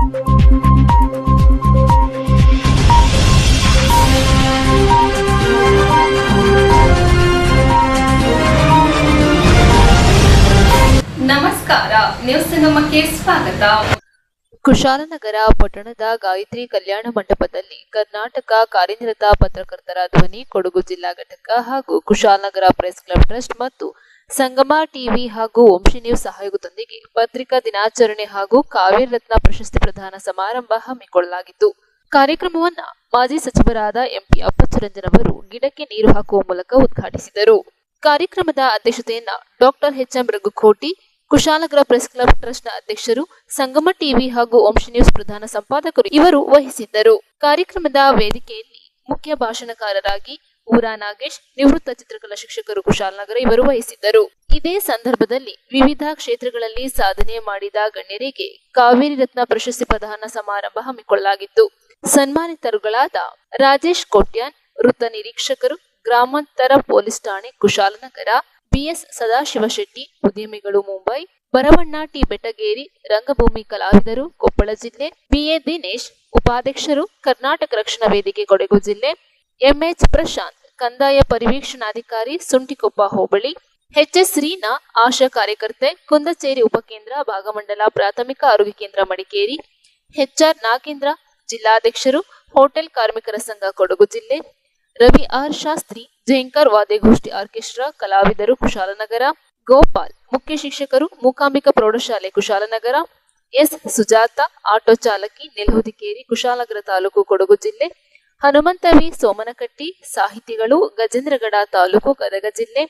ನಮಸ್ಕಾರ ಕುಶಾಲನಗರ ಪಟ್ಟಣದ ಗಾಯತ್ರಿ ಕಲ್ಯಾಣ ಮಂಟಪದಲ್ಲಿ ಕರ್ನಾಟಕ ಕಾರ್ಯನಿರತ ಪತ್ರಕರ್ತರ ಧ್ವನಿ ಕೊಡಗು ಜಿಲ್ಲಾ ಘಟಕ ಹಾಗೂ ಕುಶಾಲನಗರ ಪ್ರೆಸ್ ಕ್ಲಬ್ ಟ್ರಸ್ಟ್ ಮತ್ತು ಸಂಗಮ ಟಿವಿ ಹಾಗೂ ವಂಶಿ ನ್ಯೂಸ್ ಸಹಯೋಗದೊಂದಿಗೆ ಪತ್ರಿಕಾ ದಿನಾಚರಣೆ ಹಾಗೂ ಕಾವೇರಿ ರತ್ನ ಪ್ರಶಸ್ತಿ ಪ್ರದಾನ ಸಮಾರಂಭ ಹಮ್ಮಿಕೊಳ್ಳಲಾಗಿತ್ತು. ಕಾರ್ಯಕ್ರಮವನ್ನು ಮಾಜಿ ಸಚಿವರಾದ ಎಂಪಿ ಅಪ್ಪಚ್ಚರಂಜನ್ ಅವರು ಗಿಡಕ್ಕೆ ನೀರು ಹಾಕುವ ಮೂಲಕ ಉದ್ಘಾಟಿಸಿದರು. ಕಾರ್ಯಕ್ರಮದ ಅಧ್ಯಕ್ಷತೆಯನ್ನ doctor HM Raghukoti, ಕುಶಾಲಗ್ರ press club ಟ್ರಸ್ಟ್ನ ಅಧ್ಯಕ್ಷರು, ಸಂಗಮ ಟಿವಿ ಹಾಗೂ ವಂಶ ನ್ಯೂಸ್ ಪ್ರಧಾನ ಸಂಪಾದಕರು ಇವರು ವಹಿಸಿದ್ದರು. ಕಾರ್ಯಕ್ರಮದ ವೇದಿಕೆಯಲ್ಲಿ ಮುಖ್ಯ ಭಾಷಣಕಾರರಾಗಿ ಊರಾ ನಾಗೇಶ್, ನಿವೃತ್ತ ಚಿತ್ರಕಲಾ ಶಿಕ್ಷಕರು ಕುಶಾಲನಗರ ಇವರು ವಹಿಸಿದ್ದರು. ಇದೇ ಸಂದರ್ಭದಲ್ಲಿ ವಿವಿಧ ಕ್ಷೇತ್ರಗಳಲ್ಲಿ ಸಾಧನೆ ಮಾಡಿದ ಗಣ್ಯರಿಗೆ ಕಾವೇರಿ ರತ್ನ ಪ್ರಶಸ್ತಿ ಪ್ರದಾನ ಸಮಾರಂಭ ಹಮ್ಮಿಕೊಳ್ಳಲಾಗಿತ್ತು. ಸನ್ಮಾನಿತರುಗಳಾದ ರಾಜೇಶ್ ಕೋಟ್ಯಾನ್, ವೃತ್ತ ನಿರೀಕ್ಷಕರು, ಗ್ರಾಮಾಂತರ ಪೊಲೀಸ್ ಠಾಣೆ ಕುಶಾಲನಗರ ಬಿಎಸ್ ಸದಾಶಿವಶೆಟ್ಟಿ, ಉದ್ಯಮಿಗಳು ಮುಂಬೈ ಬರವಣ್ಣ ಟಿ ಬೆಟಗೇರಿ, ರಂಗಭೂಮಿ ಕಲಾವಿದರು ಕೊಪ್ಪಳ ಜಿಲ್ಲೆ ಬಿಎ ದಿನೇಶ್, ಉಪಾಧ್ಯಕ್ಷರು, ಕರ್ನಾಟಕ ರಕ್ಷಣಾ ವೇದಿಕೆ ಕೊಡಗು ಜಿಲ್ಲೆ ಎಂಎಚ್ ಪ್ರಶಾಂತ್, ಕಂದಾಯ ಪರಿವೀಕ್ಷಣಾಧಿಕಾರಿ ಸುಂಟಿಕೊಪ್ಪ ಹೋಬಳಿ ಎಚ್ಎಸ್ ರೀನಾ ಆಶಾ ಕಾರ್ಯಕರ್ತೆ, ಕುಂದಚೇರಿ ಉಪಕೇಂದ್ರ ಭಾಗಮಂಡಲ ಪ್ರಾಥಮಿಕ ಆರೋಗ್ಯ ಕೇಂದ್ರ ಮಡಿಕೇರಿ, ಎಚ್ಆರ್ ನಾಗೇಂದ್ರ ಜಿಲ್ಲಾಧ್ಯಕ್ಷರು, ಹೋಟೆಲ್ ಕಾರ್ಮಿಕರ ಸಂಘ ಕೊಡಗು ಜಿಲ್ಲೆ, ರವಿ ಆರ್ ಶಾಸ್ತ್ರಿ, ಜಯಂಕರ್ ವಾದ್ಯಗೋಷ್ಠಿ ಆರ್ಕೆಸ್ಟ್ರಾ, ಕಲಾವಿದರು ಕುಶಾಲನಗರ, ಗೋಪಾಲ್ ಮುಖ್ಯ ಶಿಕ್ಷಕರು, ಮೂಕಾಂಬಿಕಾ ಪ್ರೌಢಶಾಲೆ ಕುಶಾಲನಗರ, ಎಸ್ ಸುಜಾತ, ಆಟೋ ಚಾಲಕಿ ನೆಲಹುದಿಕೇರಿ ಕುಶಾಲನಗರ ತಾಲೂಕು ಕೊಡಗು ಜಿಲ್ಲೆ ಹನುಮಂತ ವಿ ಸೋಮನಕಟ್ಟಿ, ಸಾಹಿತಿಗಳು, ಗಜೇಂದ್ರಗಡ ತಾಲೂಕು ಗದಗ ಜಿಲ್ಲೆ,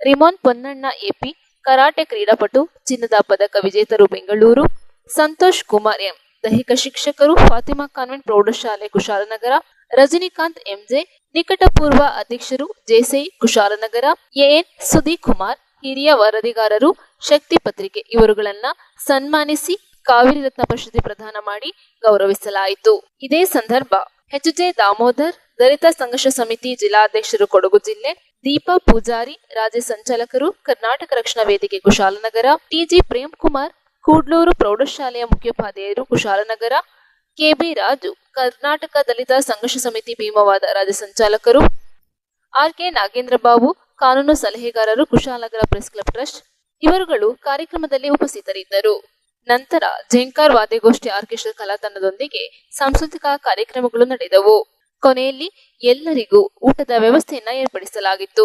ರಿಮೋನ್ ಪೊನ್ನಣ್ಣ ಎಪಿ, ಕರಾಟೆ ಕ್ರೀಡಾಪಟು, ಚಿನ್ನದ ಪದಕ ವಿಜೇತರು ಬೆಂಗಳೂರು, ಸಂತೋಷ್ ಕುಮಾರ್ ಎಂ, ದೈಹಿಕ ಶಿಕ್ಷಕರು, ಫಾತಿಮಾ ಕಾನ್ವೆಂಟ್ ಪ್ರೌಢಶಾಲೆ, ಕುಶಾಲನಗರ, ರಜನಿಕಾಂತ್ ಎಂಜೆ, ನಿಕಟಪೂರ್ವ ಅಧ್ಯಕ್ಷರು, J C I, Kushalnagar, A N Sudeep Kumar ಹಿರಿಯ ವರದಿಗಾರರು, ಶಕ್ತಿ ಪತ್ರಿಕೆ ಇವರುಗಳನ್ನ ಸನ್ಮಾನಿಸಿ ಕಾವೇರಿ ರತ್ನ ಪ್ರಶಸ್ತಿ ಪ್ರದಾನ ಮಾಡಿ ಗೌರವಿಸಲಾಯಿತು. ಇದೇ ಸಂದರ್ಭ ಎಚ್ ಜೆ ದಾಮೋದರ್, ದಲಿತ ಸಂಘರ್ಷ ಸಮಿತಿ ಜಿಲ್ಲಾಧ್ಯಕ್ಷರು ಕೊಡಗು ಜಿಲ್ಲೆ, ದೀಪ ಪೂಜಾರಿ, ರಾಜ್ಯ ಸಂಚಾಲಕರು, ಕರ್ನಾಟಕ ರಕ್ಷಣಾ ವೇದಿಕೆ ಕುಶಾಲನಗರ, ಟಿಜಿ ಪ್ರೇಮ್ ಕುಮಾರ್ ಕೂಡ್ಲೂರು ಪ್ರೌಢಶಾಲೆಯ ಮುಖ್ಯೋಪಾಧ್ಯಾಯರು ಕುಶಾಲನಗರ, ಕೆಬಿ ರಾಜು, ಕರ್ನಾಟಕ ದಲಿತ ಸಂಘರ್ಷ ಸಮಿತಿ ಭೀಮವಾದ ರಾಜ್ಯ ಸಂಚಾಲಕರು ಆರ್ ಕೆ ನಾಗೇಂದ್ರ ಬಾಬು, ಕಾನೂನು ಸಲಹೆಗಾರರು ಕುಶಾಲನಗರ ಪ್ರೆಸ್ ಕ್ಲಬ್ ಟ್ರಸ್ಟ್, ಇವರುಗಳು ಕಾರ್ಯಕ್ರಮದಲ್ಲಿ ಉಪಸ್ಥಿತರಿದ್ದರು. ನಂತರ ಝೆಂಕಾರ್ ವಾದ್ಯಗೋಷ್ಠಿ ಆರ್ಕೆಸ್ಟ್ರಾ ಕಲಾ ತಂಡದೊಂದಿಗೆ ಸಾಂಸ್ಕೃತಿಕ ಕಾರ್ಯಕ್ರಮಗಳು ನಡೆದವು. ಕೊನೆಯಲ್ಲಿ ಎಲ್ಲರಿಗೂ ಊಟದ ವ್ಯವಸ್ಥೆಯನ್ನ ಏರ್ಪಡಿಸಲಾಗಿತ್ತು.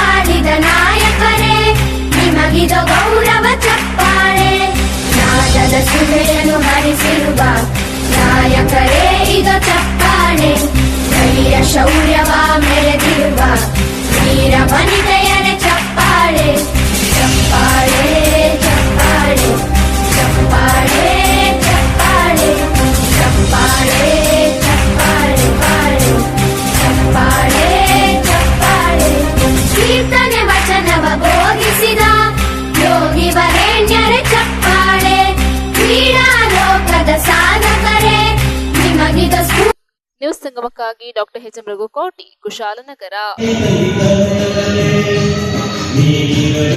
ಇದು ಗೌರವ ಚಪ್ಪಾಳೆ ನಾದದ ಸುಧೆಯನ್ನು ಹರಿಸಿರುವ ನಾಯ ಸಂಗಮಕ್ಕಾಗಿ doctor H M Raghukoti Kushalnagar.